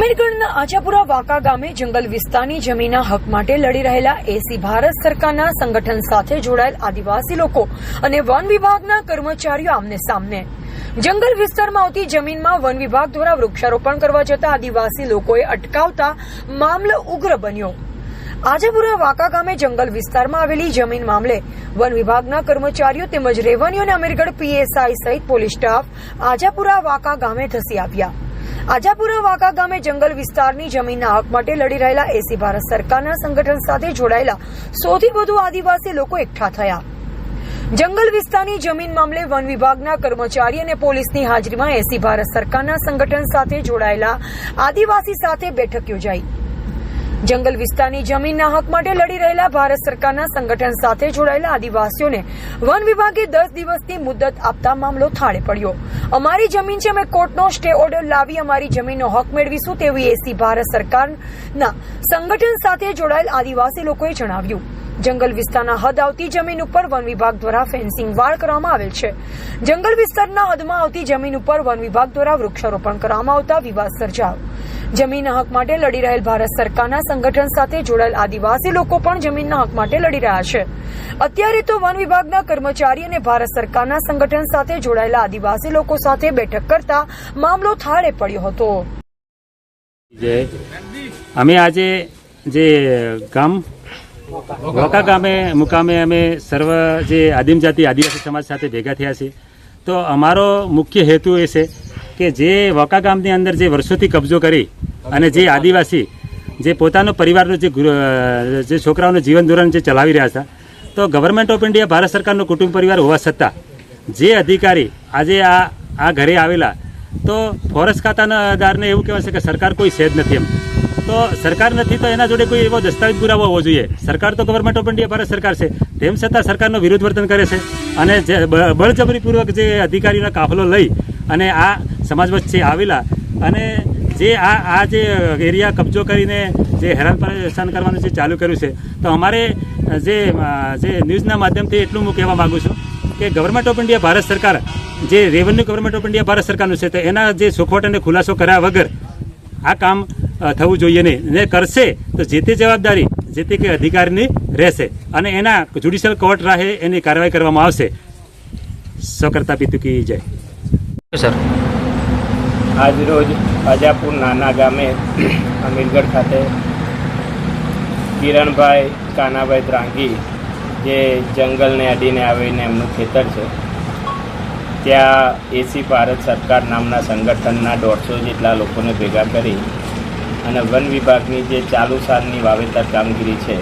અમીરગઢના આજાપુરા વાંકા ગામે જંગલ વિસ્તારની જમીનના હક માટે લડી રહેલા એસી ભારત સરકારના સંગઠન સાથે જોડાયેલ આદિવાસી લોકો અને વન વિભાગના કર્મચારીઓ આમને સામને. જંગલ વિસ્તારમાં આવતી જમીનમાં વન વિભાગ દ્વારા વૃક્ષારોપણ કરવા જતા આદિવાસી લોકોએ અટકાવતા મામલો ઉગ્ર બન્યો. આજાપુરા વાંકા ગામે જંગલ વિસ્તારમાં આવેલી જમીન મામલે વન વિભાગના કર્મચારીઓ તેમજ રેવન્યુ અને અમીરગઢ પીએસઆઈ સહિત પોલીસ સ્ટાફ આજાપુરા વાંકા ગામે ધસી આવ્યા. આજાપુરા વાંકા ગામે જંગલ વિસ્તારની જમીનના હક માટે લડી રહેલા એસી ભારત સરકારના સંગઠન સાથે જોડાયેલા સૌથી વધુ આદિવાસી લોકો એકઠા થયા. જંગલ વિસ્તારની જમીન મામલે વન વિભાગના કર્મચારી અને પોલીસની હાજરીમાં એસી ભારત સરકારના સંગઠન સાથે જોડાયેલા આદિવાસી સાથે બેઠક યોજાઈ. જંગલ વિસ્તારની જમીનના હક માટે લડી રહેલા ભારત સરકારના સંગઠન સાથે જોડાયેલા આદિવાસીઓને વન વિભાગે દસ દિવસની મુદત આપતા મામલો થાળે પડ્યો. અમારી જમીન છે, અમે કોર્ટનો સ્ટે ઓર્ડર લાવી અમારી જમીનનો હક મેળવીશું તેવી એસી ભારત સરકારના સંગઠન સાથે જોડાયેલ આદિવાસી લોકોએ જણાવ્યું. જંગલ વિસ્તારના હદ આવતી જમીન ઉપર વન વિભાગ દ્વારા ફેન્સિંગ વાળ કરવામાં આવેલ છે. જંગલ વિસ્તારના હદમાં આવતી જમીન ઉપર વન વિભાગ દ્વારા વૃક્ષારોપણ કરવામાં આવતા વિવાદ સર્જાયો. જમીનના હક માટે લડી રહેલ ભારત સરકારના સંગઠન સાથે જોડાયેલ આદિવાસી લોકો પણ જમીનના હક માટે લડી રહ્યા છે. અત્યારે તો વન વિભાગના કર્મચારી અને ભારત સરકારના સંગઠન સાથે જોડાયેલા આદિવાસી લોકો સાથે બેઠક કરતા મામલો થાળે પડ્યો હતો. અમે આજે જે ગામ વોકા ગામે, મુકામે અમે સર્વ જે આદિમ જાતિ આદિવાસી સમાજ સાથે ભેગા થયા છીએ. તો અમારો મુખ્ય હેતુ એ છે કે જે વકા ગામની અંદર જે વર્ષોથી કબજો કરી અને જે આદિવાસી, જે પોતાનો પરિવારનું જે જે છોકરાઓનું જીવન ધોરણ જે ચલાવી રહ્યા હતા, તો ગવર્મેન્ટ ઓફ ઇન્ડિયા ભારત સરકારનો કુટુંબ પરિવાર હોવા છતાં, જે અધિકારી આજે આ આ ઘરે આવેલા, તો ફોરેસ્ટ ખાતાના આધારને એવું કહેવાય છે કે સરકાર કોઈ છે નથી એમ. તો સરકાર નથી તો એના જોડે કોઈ એવો દસ્તાવેજ પુરાવો હોવો જોઈએ. સરકાર તો ગવર્મેન્ટ ઓફ ઇન્ડિયા ભારત સરકાર છે. તેમ છતાં સરકારનો વિરોધ વર્તન કરે છે. અને જે બળજબરીપૂર્વક જે અધિકારીનો કાફલો લઈ અને આ સમાજ વચ્ચે આવેલા અને જે આ આ જે એરિયા કબજો કરીને જે હેરાન પરેશાન કરવાનું જે ચાલુ કર્યું છે, તો અમારે જે જે ન્યૂઝના માધ્યમથી એટલું હું કહેવા માગું છું કે ગવર્મેન્ટ ઓફ ઇન્ડિયા ભારત સરકાર, જે revenue government of India Bharat સરકારનું છે, તો એના જે સુખવટ અને ખુલાસો કર્યા વગર આ કામ થવું જોઈએ નહીં. ને કરશે તો જે તે જવાબદારી, જે તે કે અધિકારીની રહેશે અને એના જ્યુડિશિયલ કોર્ટ રાહે એની કાર્યવાહી કરવામાં આવશે. સકર્તા પિતુકી જય. સર આજરોજ અજાપુર નાના ગામે અમીરગઢ ખાતે કિરણભાઈ કાનાભાઈ ત્રાંગી જે જંગલને અડીને આવીને એમનું ખેતર છે, ત્યાં એસી ભારત સરકાર નામના સંગઠનના દોઢસો જેટલા લોકોને ભેગા કરી અને વન વિભાગની જે ચાલુ સાલની વાવેતર કામગીરી છે,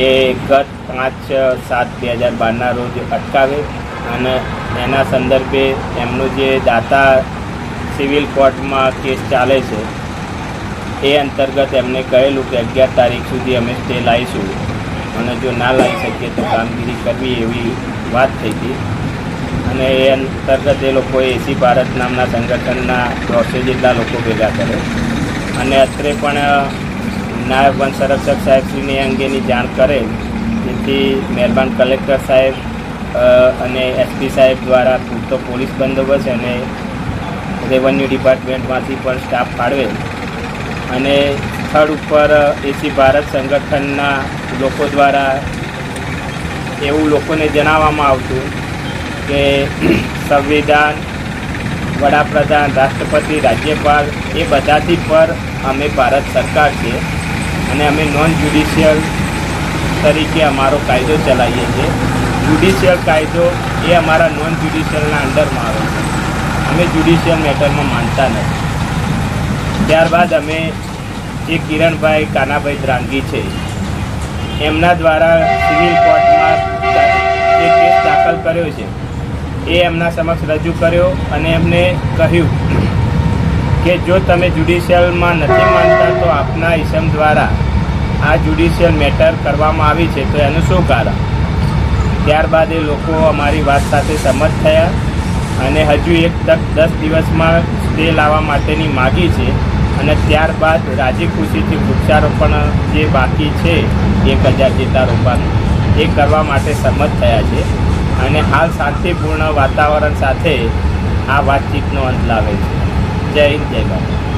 એ ગત પાંચ, સાત બે હજાર બારના રોજ અટકાવે અને એના સંદર્ભે એમનું જે દાતા સિવિલ કોર્ટમાં કેસ ચાલે છે, એ અંતર્ગત એમને કહેલું કે અગિયાર તારીખ સુધી અમે સ્ટે લાવીશું. અને જો ના લાવી શકીએ તો કામગીરી કરવી એવી વાત થઈ હતી. અને એ અંતર્ગત એ લોકોએ એસી ભારત નામના સંગઠનના દોઢસો જેટલા લોકો ભેગા કરે અને અત્રે પણ નાયબ વન સંરક્ષક સાહેબશ્રીને અંગેની જાણ કરે, જેથી મહેરબાન કલેક્ટર સાહેબ અને એસપી સાહેબ દ્વારા પૂરતો પોલીસ બંદોબસ્ત અને રેવન્યુ ડિપાર્ટમેન્ટમાંથી પણ સ્ટાફ ફાળવે અને સ્થળ ઉપર એસી ભારત સંગઠનના લોકો દ્વારા એવું લોકોને જણાવવામાં આવતું કે સંવિધાન વડાપ્રધાન, રાષ્ટ્રપતિ, રાજ્યપાલ એ બધાથી પર અમે ભારત સરકાર છીએ અને અમે નોન જ્યુડિશિયલ તરીકે અમારો કાયદો ચલાવીએ છીએ. જ્યુડિશિયલ કાયદો એ અમારા નોન જ્યુડિશિયલના અંડરમાં આવે છે. અમે જ્યુડિશિયલ મેટરમાં માનતા નથી. ત્યારબાદ અમે જે કિરણભાઈ કાનાભાઈ દ્રાંગી છે, એમના દ્વારા સિવિલ કોર્ટમાં જે કેસ દાખલ કર્યો છે, એ એમના સમક્ષ રજૂ કર્યો અને એમને કહ્યું કે જો તમે જ્યુડિશિયલમાં નથી માનતા તો આપના ઇસમ દ્વારા આ જ્યુડિશિયલ મેટર કરવામાં આવી છે, તો એનું શું કારણ? ત્યારબાદ એ લોકો અમારી વાત સાથે સંમત થયા. અને હજુ એક તક દસ દિવસમાં સ્ટે લાવવા માટેની માગી છે. અને ત્યારબાદ રાજી ખુશીથી વૃક્ષારોપણ જે બાકી છે, એક હજાર જેટલા રોપાનું, એ કરવા માટે સંમત થયા છે. અને હાલ શાંતિપૂર્ણ વાતાવરણ સાથે આ વાતચીતનો અંત લાવે છે. જય હિન્દ, જય ભારત.